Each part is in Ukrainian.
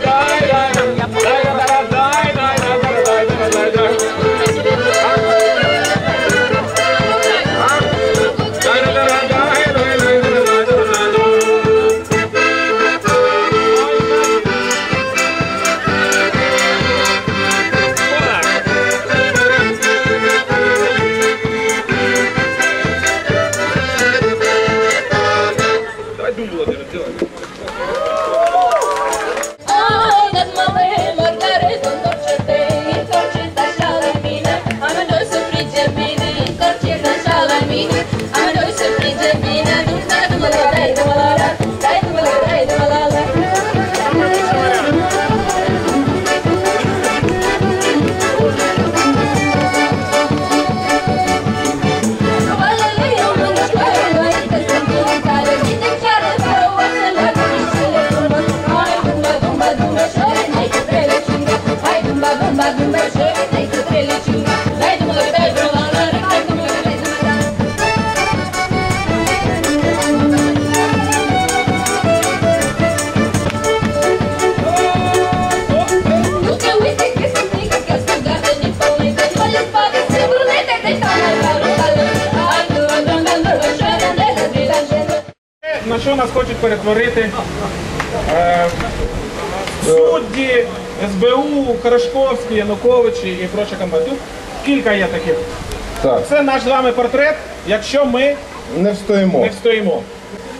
God. На що нас хочуть перетворити е, судді, СБУ, Хорошковські, Януковичі і проча. Тут кілька є таких. Так, Це наш з вами портрет, якщо ми не встоїмо. не встоїмо.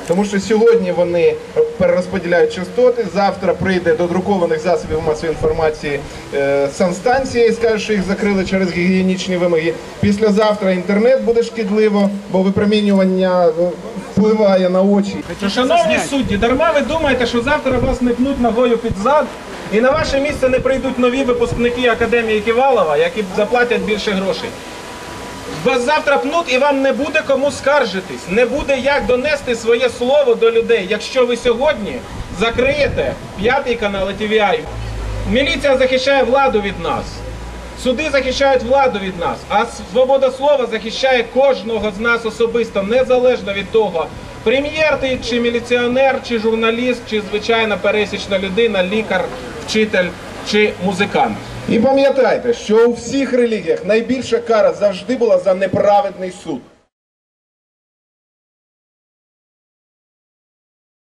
Тому що сьогодні вони перерозподіляють частоти. Завтра прийде до друкованих засобів масової інформації е, санстанція і скаже, що їх закрили через гігієнічні вимоги. Післязавтра інтернет буде шкідливо, бо випромінювання е, впливає на очі. Шановні судді, дарма ви думаєте, що завтра вас не пнуть ногою під зад, і на ваше місце не прийдуть нові випускники Академії Ківалова, які заплатять більше грошей. Вас завтра пнуть і вам не буде кому скаржитись, не буде як донести своє слово до людей, якщо ви сьогодні закриєте п'ятий канал TVI. Міліція захищає владу від нас. Суди захищають владу від нас, а свобода слова захищає кожного з нас особисто, незалежно від того, прем'єр ти, чи міліціонер, чи журналіст, чи звичайна пересічна людина, лікар, вчитель чи музикант. І пам'ятайте, що у всіх релігіях найбільша кара завжди була за неправедний суд.